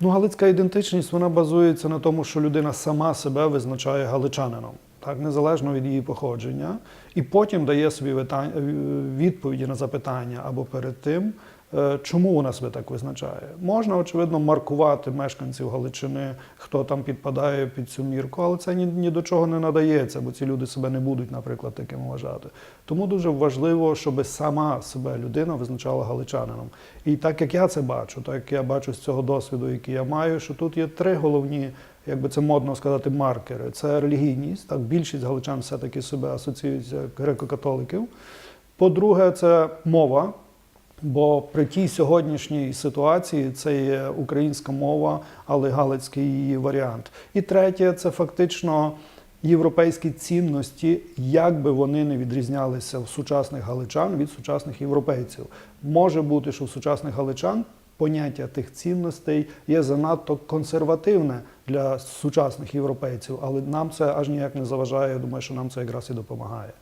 Ну, галицька ідентичність вона базується на тому, що людина сама себе визначає галичанином, так? Незалежно від її походження, і потім дає собі відповіді на запитання або перед тим, чому вона себе так визначає. Можна, очевидно, маркувати мешканців Галичини, хто там підпадає під цю мірку, але це ні, ні до чого не надається, бо ці люди себе не будуть, наприклад, таким вважати. Тому дуже важливо, щоб сама себе людина визначала галичанином. І так як я це бачу, так як я бачу з цього досвіду, який я маю, що тут є три головні, як би це модно сказати, маркери. Це релігійність. Так, більшість галичан все-таки себе асоціюється греко-католиків. По-друге, це мова. Бо при тій сьогоднішній ситуації це є українська мова, але галицький її варіант. І третє це фактично європейські цінності, як би вони не відрізнялися в сучасних галичан від сучасних європейців. Може бути, що в сучасних галичан поняття тих цінностей є занадто консервативне для сучасних європейців, але нам це аж ніяк не заважає. Я думаю, що нам це якраз і допомагає.